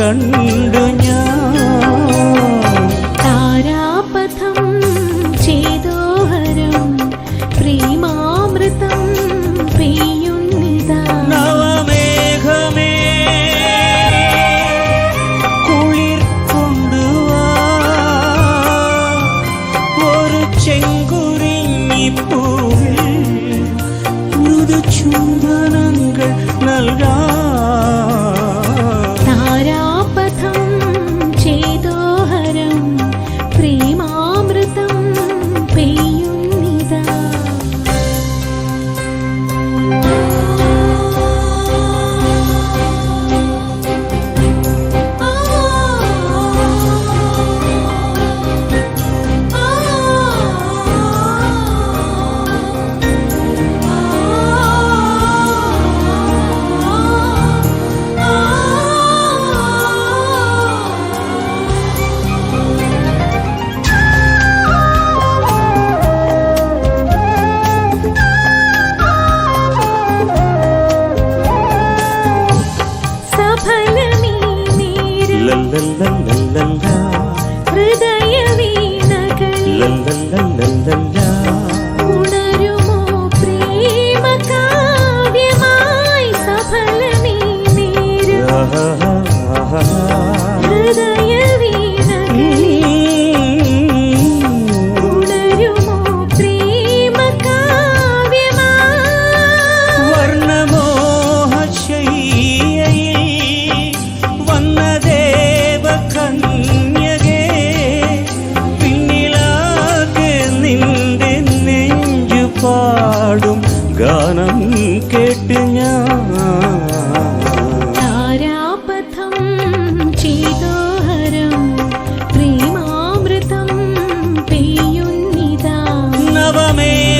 കണ്ടു ഞാൻ. താരാപഥം ചേതോഹരം പ്രീമാമൃതം പെയ്യുന്നിതാ. നവമേഘമേ കുളിർ കൊണ്ടുവാ. ഒരു ചെങ്കുറിഞ്ഞി പൂവിൽ മൃദു ചുംബനങ്ങൾ നൽകാ. லல்லல்லல்லா ஹிருதய வீணகள் லல்லல்லல்லல்லா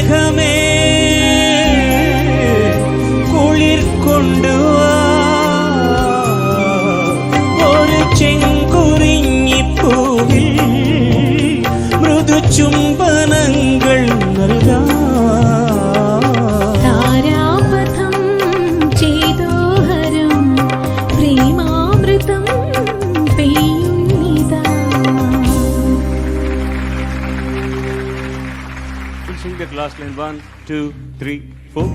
നവമേഘമേ കുളിർ കൊണ്ടുവാ ഒരു ചെങ്കുറിഞ്ഞിപ്പൂവിൽ class line one two three four